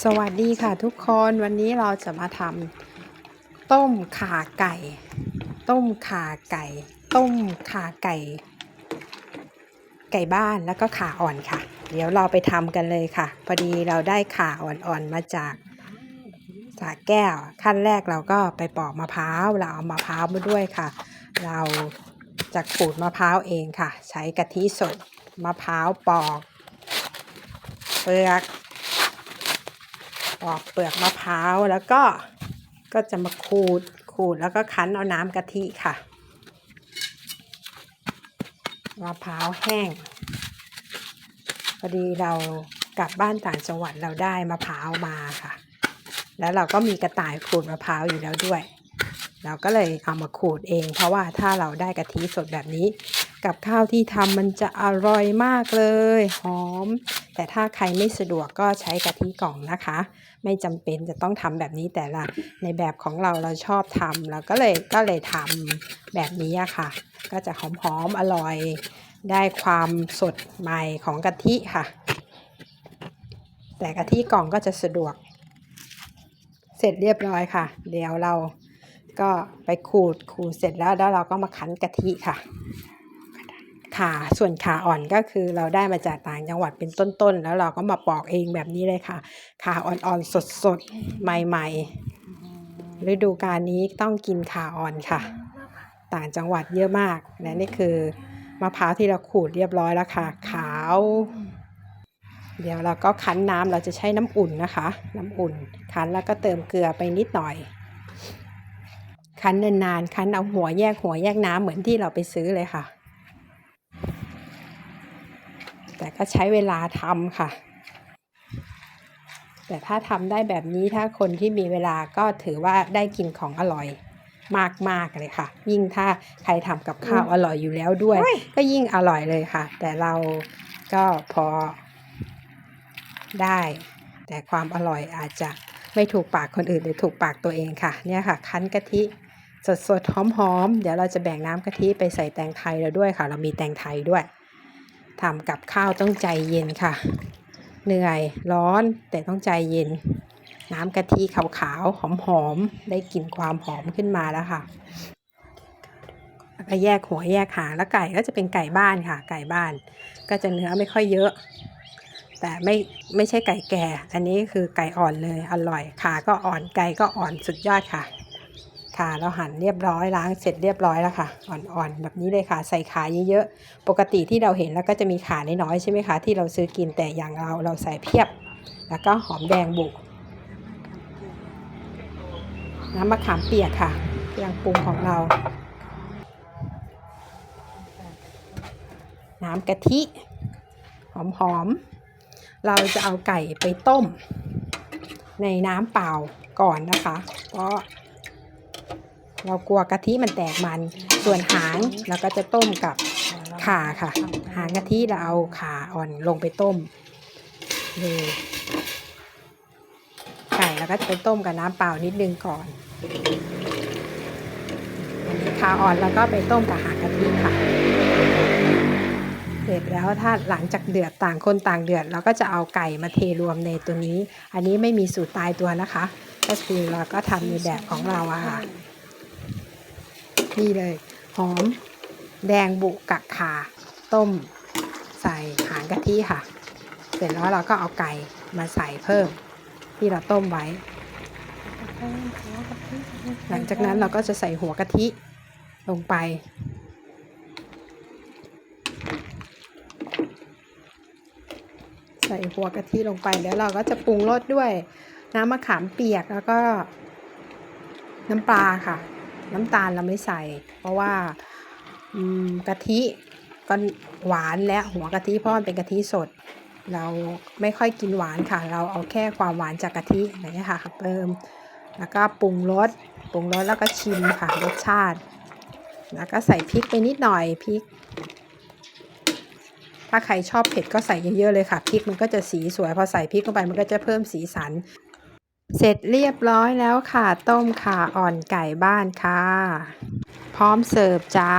สวัสดีค่ะทุกคนวันนี้เราจะมาทำต้มขาไก่ ต้มขาไก่ ต้มขาไก่ ไก่บ้านแล้วก็ขาอ่อนค่ะ เดี๋ยวเราไปทำกันเลยค่ะ พอดีเราได้ขาอ่อนๆมาจากสาแก้ว ขั้นแรกเราก็ไปปอกมะพร้าวเราเอามะพร้าวมาด้วยค่ะ เราจะขูดมะพร้าวเองค่ะ ใช้กะทิสดมะพร้าวปอก เปลือก ปอกเปลือกมะพร้าวแล้วก็ก็จะมาขูดขูดแล้วก็คั้นเอาน้ำกะทิค่ะมะพร้าวแห้งพอดีเรากลับบ้านต่างจังหวัดเราได้มะพร้าวมาค่ะ แล้วเราก็มีกระต่ายขูดมะพร้าวอยู่แล้วด้วย เราก็เลยเอามาขูดเอง เพราะว่าถ้าเราได้กะทิสดแบบนี้ กับข้าวที่ทำมันจะอร่อยมากเลย หอม แต่ถ้าใครไม่สะดวกก็ใช้กะทิกล่องนะคะ ไม่จำเป็นจะต้องทำแบบนี้แต่ละในแบบของเราเราชอบทำเราก็เลยก็เลยทำแบบนี้ค่ะ ก็จะหอมๆอร่อย ได้ความสดใหม่ของกะทิค่ะ แต่กะทิกล่องก็จะสะดวก เสร็จเรียบร้อยค่ะ เดี๋ยวเราก็ไปขูดขูดเสร็จแล้วแล้วเราก็มาคั้นกะทิค่ะ ขาส่วนขาอ่อนก็คือเราได้มาจากต่างจังหวัดเป็นต้นๆ แล้วเราก็มาปอกเองแบบนี้เลยค่ะ ขาอ่อนๆ สดๆ ใหม่ๆ ฤดูกาลนี้ต้องกินขาอ่อนค่ะ ต่างจังหวัดเยอะมากและนี่คือมะพร้าวที่เราขูดเรียบร้อยแล้วค่ะ ขาว เดี๋ยวเราก็คั้นน้ำเราจะใช้น้ำอุ่นนะคะ น้ำอุ่น คั้นแล้วก็เติมเกลือไปนิดหน่อยคั้นนานๆคั้นเอาหัวแยกหัวแยกน้ำเหมือนที่เราไปซื้อเลยค่ะ แต่ ก็ใช้เวลาทำค่ะ แต่ถ้าทำได้แบบนี้ถ้าคนที่มีเวลาก็ถือว่าได้กินของอร่อยมากๆเลยค่ะ ยิ่งถ้าใครทำกับข้าวอร่อยอยู่แล้วด้วย ก็ยิ่งอร่อยเลยค่ะ แต่เราก็พอได้ แต่ความอร่อยอาจจะไม่ถูกปากคนอื่นหรือถูกปากตัวเองค่ะ เนี่ยค่ะ คั้นกะทิสดๆหอมๆ เดี๋ยวเราจะแบ่งน้ำกะทิไปใส่แตงไทยเราด้วยค่ะ เรามีแตงไทยด้วย ทำกับข้าวต้องใจเย็นค่ะ เหนื่อยร้อนแต่ต้องใจเย็น น้ำกะทิขาวๆ หอมๆ ได้กลิ่นความหอมขึ้นมาแล้วค่ะก็แยกหัวแยกหางแล้วไก่ก็จะเป็นไก่บ้านค่ะ ไก่บ้าน ก็จะเนื้อไม่ค่อยเยอะ แต่ไม่ไม่ใช่ไก่แก่ อันนี้คือไก่อ่อนเลยอร่อยขาก็อ่อนไก่ก็อ่อนสุดยอดค่ะ ค่ะเราหั่นเรียบร้อยล้างเสร็จเรียบร้อยแล้วค่ะ อ่อนๆแบบนี้เลยค่ะ ใส่ขาเยอะๆปกติที่เราเห็นแล้วก็จะมีขาน้อยๆใช่ไหมคะที่เราซื้อกินแต่อย่างเราเราใส่เพียบ แล้วก็หอมแดงบุกน้ำมะขามเปียกค่ะเครื่องปรุงของเรา น้ำกะทิ หอมๆเราจะเอาไก่ไปต้ม ในน้ำเปล่าก่อนนะคะ เพราะ เรากลัวกะทิมันแตกมัน ส่วนหางเราก็จะต้มกับขาค่ะ หางกะทิเราเอาขาอ่อนลงไปต้มเลยไก่เราก็จะไปต้มกับน้ำเปล่านิดนึงก่อนขาอ่อนแล้วก็ไปต้มกับหางกะทิค่ะ เสร็จแล้วถ้าหลังจากเดือดต่างคนต่างเดือดเราก็จะเอาไก่มาเทรวมในตัวนี้ อันนี้ไม่มีสูตรตายตัวนะคะ ก็คือเราก็ทำในแบบของเราอะค่ะ นี่เลย หอม แดงบุกกักขาต้ม ใส่หางกะทิค่ะ เสร็จแล้วเราก็เอาไก่มาใส่เพิ่มที่เราต้มไว้ หลังจากนั้นเราก็จะใส่หัวกะทิลงไป ใส่หัวกะทิลงไปแล้วเราก็จะปรุงรสด้วยน้ำมะขามเปียกแล้วก็น้ำปลาค่ะ น้ำตาลเราไม่ใส่ เพราะว่ากะทิก็หวานและหัวกะทิเพราะมันเป็นกะทิสด เราไม่ค่อยกินหวานค่ะ เราเอาแค่ความหวานจากกะทิอย่างนี้ยค่ะเติมแล้วก็ปรุงรสปรุงรสแล้วก็ชิมค่ะรสชาติ แล้วก็ใส่พริกไปนิดหน่อยพริก ถ้าใครชอบเผ็ดก็ใส่เยอะๆเลยค่ะพริกมันก็จะสีสวยพอใส่พริกเข้าไปมันก็จะเพิ่มสีสัน เสร็จเรียบร้อยแล้วค่ะ ต้มขาอ่อนไก่บ้านค่ะ พร้อมเสิร์ฟจ้า